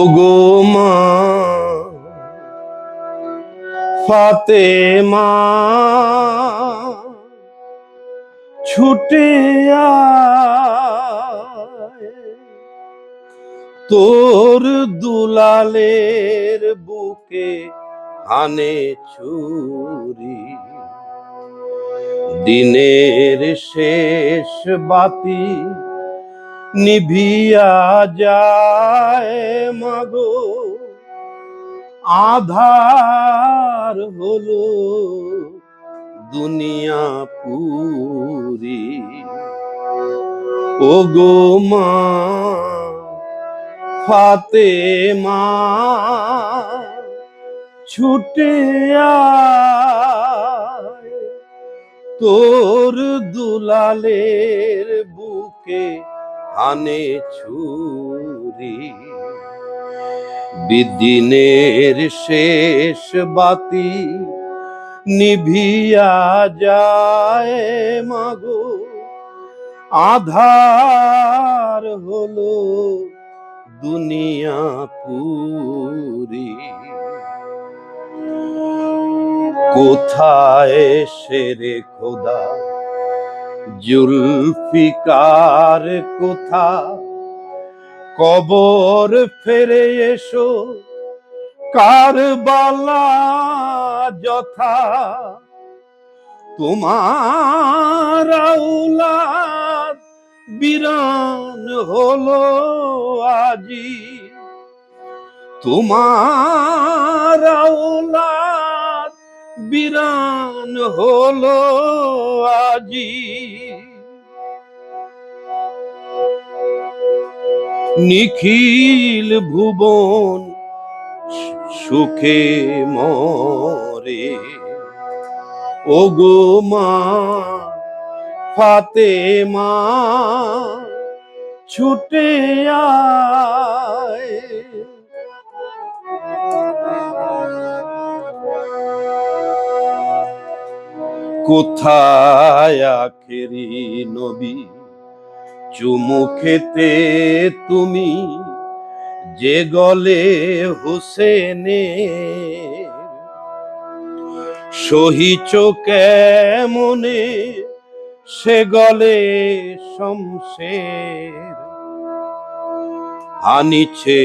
ওগো মা। ফাতেমা ছুটে তোর দুলালের বুকে আনে ছুরি। দিনের শেষ বাতি নিভিয়া যায়। মাগো আধার হলো দুনিয়া পুরি। ও গো মা ফাতে মা ছুটে তোর দুলালের বুকে আনে ছুরি। বিদিনের শেষ বাতি নিভিয়া যায় মাগো। আধার হলো দুনিয়া পুরি। কোথায় সেরে খোদা, জুলফিকার কোথা? কবর ফেরে এসো। কারবালা যথা। তোমার বিরান হলো আজি। তোমার বিরান হলো আজি। নিখিল ভুবন সুখে মরে। ও গো মা ফাতে মা ছুটে কোথায় আখেরি নবী? চুমু তুমি যে গলে হোসেনে। সহিচ কেমনে সে গলে শমশের। হানিছে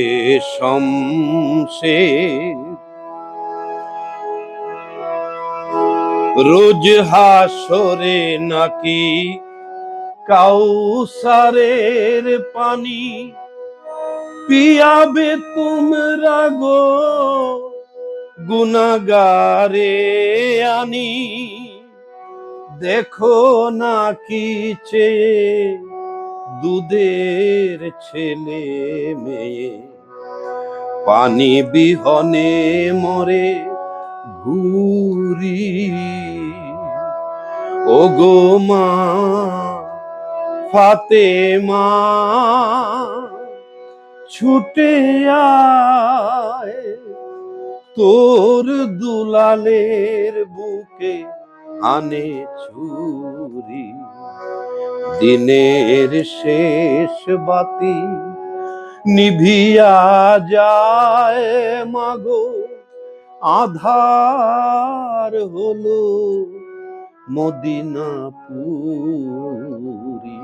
শমশের। রোজ হাসরে নাকি কাউসারের পানি পিয়াবে তোমরা গো গুনাগারে আনি। দেখো না কি দুধের ছেলে মেয়ে। পানি বিহনে মরে ঘুরি। ও গো মা ফাতে মা ছুটে তোর দুলালের বুকে আনে ছুরি, দিনের শেষ বাতি নিভিয়া যায়। মাগো, আধার হলো মদিনা পুরী